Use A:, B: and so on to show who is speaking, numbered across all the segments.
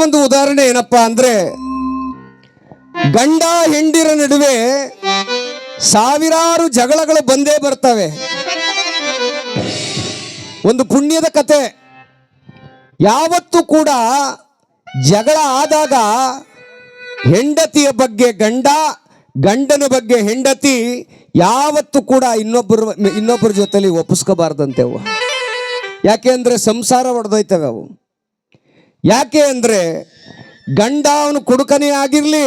A: ಒಂದು ಉದಾಹರಣೆ ಏನಪ್ಪಾ ಅಂದ್ರೆ, ಗಂಡ ಹೆಂಡಿರ ನಡುವೆ ಸಾವಿರಾರು ಜಗಳಗಳು ಬಂದೇ ಬರ್ತವೆ. ಒಂದು ಪುಣ್ಯದ ಕತೆ. ಯಾವತ್ತು ಕೂಡ ಜಗಳ ಆದಾಗ ಹೆಂಡತಿಯ ಬಗ್ಗೆ ಗಂಡ, ಗಂಡನ ಬಗ್ಗೆ ಹೆಂಡತಿ ಯಾವತ್ತು ಕೂಡ ಇನ್ನೊಬ್ಬರ ಇನ್ನೊಬ್ಬರ ಜೊತೆಲಿ ಒಪ್ಪಿಸ್ಕೋಬಾರ್ದಂತೆ ಅವು ಯಾಕೆ ಅಂದರೆ ಸಂಸಾರ ಒಡೆದೋಯ್ತವೆ ಅವು. ಯಾಕೆ ಅಂದರೆ ಗಂಡ ಅವನು ಕುಡುಕನೇ ಆಗಿರಲಿ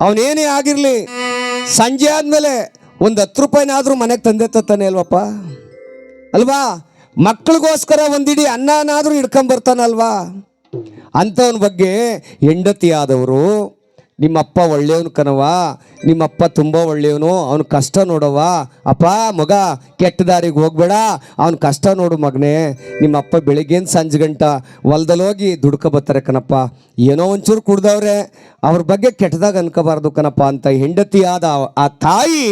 A: ಅವನೇನೇ ಆಗಿರಲಿ, ಸಂಜೆ ಆದಮೇಲೆ ಒಂದು ಹತ್ತು ರೂಪಾಯಿನಾದರೂ ಮನೆಗೆ ತಂದೆ ತತ್ತಾನೆ ಅಲ್ವಪ್ಪ? ಅಲ್ವಾ? ಮಕ್ಕಳಿಗೋಸ್ಕರ ಒಂದಿಡಿ ಅನ್ನನಾದರೂ ಹಿಡ್ಕೊಂಬರ್ತಾನಲ್ವಾ ಅಂಥವನ ಬಗ್ಗೆ ಹೆಂಡತಿಯಾದವರು ನಿಮ್ಮಪ್ಪ ಒಳ್ಳೆಯವನು ಕಣವ ನಿಮ್ಮಪ್ಪ ತುಂಬ ಒಳ್ಳೆಯವನು, ಅವನು ಕಷ್ಟ ನೋಡವ ಅಪ್ಪ, ಮಗ, ಕೆಟ್ಟ ದಾರಿಗೆ ಹೋಗ್ಬೇಡ, ಅವನು ಕಷ್ಟ ನೋಡು ಮಗನೇ. ನಿಮ್ಮಪ್ಪ ಬೆಳಿಗ್ಗೆನ ಸಂಜೆ ಗಂಟ ಹೊಲ್ದಲ್ಲಿ ಹೋಗಿ ದುಡ್ಕೊ ಬರ್ತಾರೆ ಕಣಪ್ಪ. ಏನೋ ಒಂಚೂರು ಕುಡ್ದವ್ರೆ, ಅವ್ರ ಬಗ್ಗೆ ಕೆಟ್ಟದಾಗ ಅನ್ಕೋಬಾರ್ದು ಕಣಪ್ಪ ಅಂತ ಹೆಂಡತಿಯಾದ ಆ ತಾಯಿ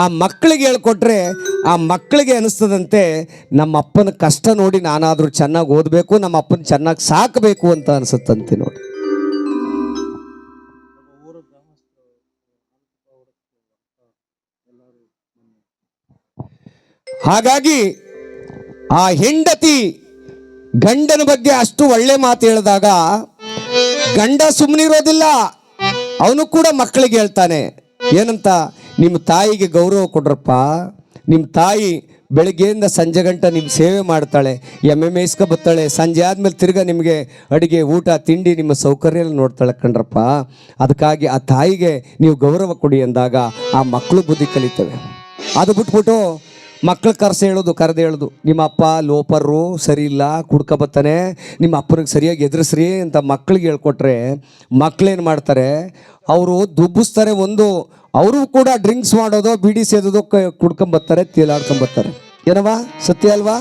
A: ಆ ಮಕ್ಕಳಿಗೆ ಹೇಳ್ಕೊಟ್ರೆ, ಆ ಮಕ್ಕಳಿಗೆ ಅನಿಸ್ತದಂತೆ ನಮ್ಮ ಅಪ್ಪನ ಕಷ್ಟ ನೋಡಿ ನಾನಾದರೂ ಚೆನ್ನಾಗಿ ಓದಬೇಕು ನಮ್ಮ ಅಪ್ಪನ ಚೆನ್ನಾಗಿ ಸಾಕಬೇಕು ಅಂತ ಅನಿಸುತ್ತಂತೆ ನೋಡಿ. ಹಾಗಾಗಿ ಆ ಹೆಂಡತಿ ಗಂಡನ ಬಗ್ಗೆ ಅಷ್ಟು ಒಳ್ಳೆ ಮಾತು ಹೇಳಿದಾಗ ಗಂಡ ಸುಮ್ಮನಿರೋದಿಲ್ಲ ಅವನು ಕೂಡ ಮಕ್ಕಳಿಗೆ ಹೇಳ್ತಾನೆ, ಏನಂತ, ನಿಮ್ಮ ತಾಯಿಗೆ ಗೌರವ ಕೊಡ್ರಪ್ಪ, ನಿಮ್ಮ ತಾಯಿ ಬೆಳಗ್ಗೆಯಿಂದ ಸಂಜೆ ಗಂಟ ನಿಮ್ಮ ಸೇವೆ ಮಾಡ್ತಾಳೆ, ಎಮ್ಮೆ ಮೇಯಿಸ್ಕೊ ಬರ್ತಾಳೆ, ಸಂಜೆ ಆದಮೇಲೆ ತಿರ್ಗಾ ನಿಮಗೆ ಅಡುಗೆ, ಊಟ, ತಿಂಡಿ, ನಿಮ್ಮ ಸೌಕರ್ಯ ನೋಡ್ತಾಳೆ ಕಣ್ರಪ್ಪ, ಅದಕ್ಕಾಗಿ ಆ ತಾಯಿಗೆ ನೀವು ಗೌರವ ಕೊಡಿ ಅಂದಾಗ ಆ ಮಕ್ಕಳು ಬುದ್ಧಿ ಕಲಿತವೆ. ಅದು ಬಿಟ್ಬಿಟ್ಟು ಮಕ್ಳು ಕರ್ಸಿ ಹೇಳೋದು, ಕರೆದು ಹೇಳೋದು. ನಿಮ್ಮ ಅಪ್ಪ ಲೋಪರು ಸರಿ ಇಲ್ಲ ಕುಡ್ಕ ಬತ್ತಾನೆ, ನಿಮ್ಮ ಅಪ್ಪನಿಗೆ ಸರಿಯಾಗಿ ಎದುರಿಸ್ರಿ ಅಂತ ಮಕ್ಳಿಗೆ ಹೇಳ್ಕೊಟ್ರೆ ಮಕ್ಳೇನು ಮಾಡ್ತಾರೆ? ಅವರು ದುಬ್ಬಿಸ್ತಾರೆ ಒಂದು, ಅವರು ಕೂಡ ಡ್ರಿಂಕ್ಸ್ ಮಾಡೋದು, ಬಿಡಿ ಸೇದೋದು ಕುಡ್ಕೊಂಬರ್ತಾರೆ ತೇಲಾಡ್ಕೊಂಬರ್ತಾರೆ ಏನವಾ ಸತ್ಯ ಅಲ್ವಾ?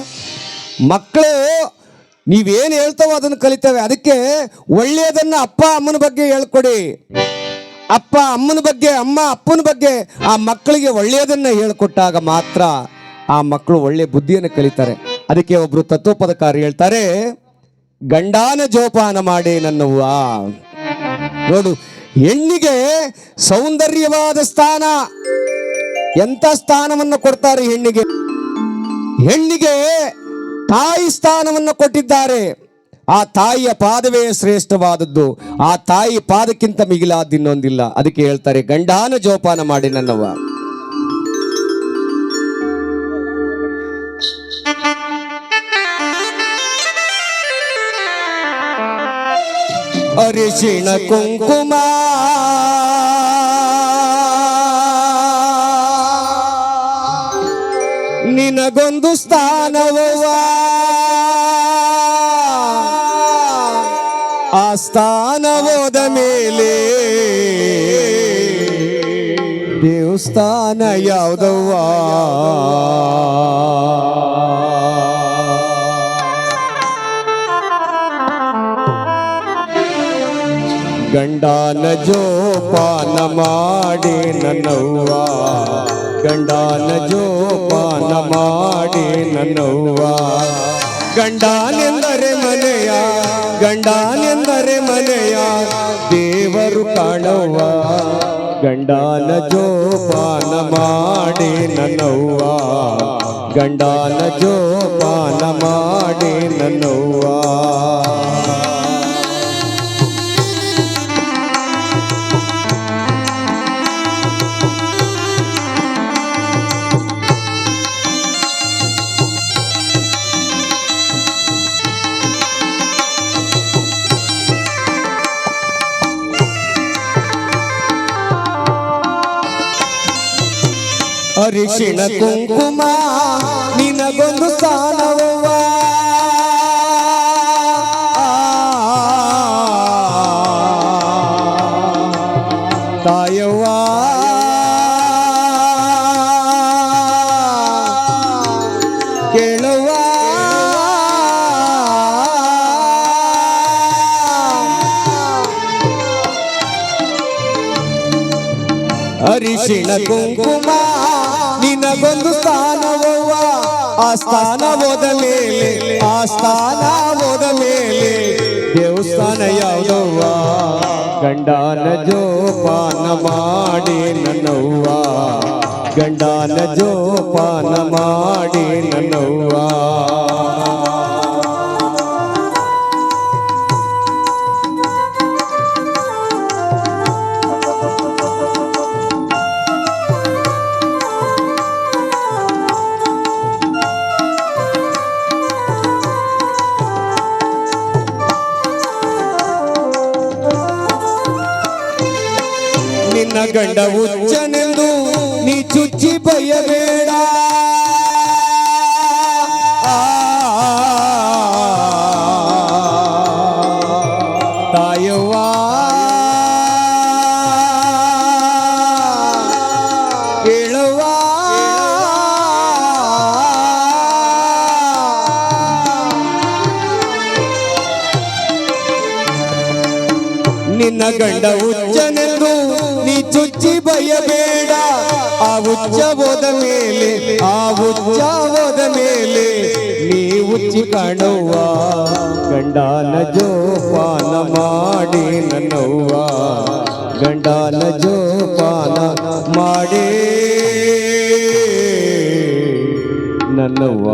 A: ಮಕ್ಕಳು ನೀವೇನು ಹೇಳ್ತಾವೋ ಅದನ್ನು ಕಲಿತವೆ. ಅದಕ್ಕೆ ಒಳ್ಳೆಯದನ್ನು ಅಪ್ಪ ಅಮ್ಮನ ಬಗ್ಗೆ ಹೇಳ್ಕೊಡಿ. ಅಪ್ಪ ಅಮ್ಮನ ಬಗ್ಗೆ, ಅಮ್ಮ ಅಪ್ಪನ ಬಗ್ಗೆ ಆ ಮಕ್ಕಳಿಗೆ ಒಳ್ಳೆಯದನ್ನು ಹೇಳ್ಕೊಟ್ಟಾಗ ಮಾತ್ರ ಆ ಮಕ್ಕಳು ಒಳ್ಳೆ ಬುದ್ಧಿಯನ್ನು ಕಲಿತಾರೆ. ಅದಕ್ಕೆ ಒಬ್ರು ತತ್ವಪದಕಾರಿ ಹೇಳ್ತಾರೆ, ಗಂಡಾನ ಜೋಪಾನ ಮಾಡಿ ನನ್ನವ್ವ. ನೋಡು, ಹೆಣ್ಣಿಗೆ ಸೌಂದರ್ಯವಾದ ಸ್ಥಾನ. ಎಂತ ಸ್ಥಾನವನ್ನು ಕೊಡ್ತಾರೆ ಹೆಣ್ಣಿಗೆ? ಹೆಣ್ಣಿಗೆ ತಾಯಿ ಸ್ಥಾನವನ್ನು ಕೊಟ್ಟಿದ್ದಾರೆ. ಆ ತಾಯಿಯ ಪಾದವೇ ಶ್ರೇಷ್ಠವಾದದ್ದು. ಆ ತಾಯಿ ಪಾದಕ್ಕಿಂತ ಮಿಗಿಲಾದ ಇನ್ನೊಂದಿಲ್ಲ. ಅದಕ್ಕೆ ಹೇಳ್ತಾರೆ, ಗಂಡಾನ ಜೋಪಾನ ಮಾಡಿ ನನ್ನವ್ವ. ಅರಿಶಿಣ ಕುಂಕುಮ. ನಿನಗೊಂದು ಸ್ಥಾನವವ ಆ ಸ್ಥಾನವೋದ ಮೇಲೆ ದೇವಸ್ಥಾನ ಯಾವುದವ್ವ? ಗಂಡಾನ ಜೋಪಾನ ಮಾಡಿ ನನ್ನವ್ವ. ಗಂಡಾನ ಜೋಪಾನ ಮಾಡಿ ನನ್ನವ್ವ. ಗಂಡಾನೆಂದರೆ ಮನೆಯ ಗಂಡಾನೆಂದರೆ ಮನೆಯ ದೇವರು ಕಾಣವ್ವ. ಗಂಡಾನ ಜೋಪಾನ ಮಾಡಿ ನನ್ನವ್ವ. ಗಂಡಾನ ಜೋಪಾನ ಮಾಡಿ ನನ್ನವ್ವ. ಅರಿಶಿಣ ಕುಂಕುಮ ನಿನಗೊಂದು ಸ್ಥಾನವವ್ವ. ತಾಯವ್ವ. ಕೇಳುವ ಅರಿಶಿಣ ಕುಂಕುಮ ಗಂಡನ ಜೋಪಾನ ಮಾಡಿ ನನ್ನವ್ವ ಗಂಡನ ಜೋಪಾನ ಮಾಡಿ ನನ್ನವ್ವ ನಿನ್ನ ಗಂಡ ಉಚ್ಚನೆಂದು ನೀ ಚುಚ್ಚಿ ಬಯಬೇಡ ತಾಯವ್ವ ನಿನ್ನ ಗಂಡ ನೀ ಚುಚ್ಚಿ ಬಯಬೇಡ ಆ ಉಚ್ಚ ಹೋದ ಮೇಲೆ, ಆ ಉಚ್ಚ ಹೋದ ಮೇಲೆ ನೀ ಉಚ್ಚಿ ಕಾಣುವ. ಗಂಡಾನ ಜೋಪಾನ ಮಾಡಿ ನನ್ನವ್ವ. ಗಂಡಾನ ಜೋಪಾನ ಮಾಡಿ ನನ್ನವ್ವ.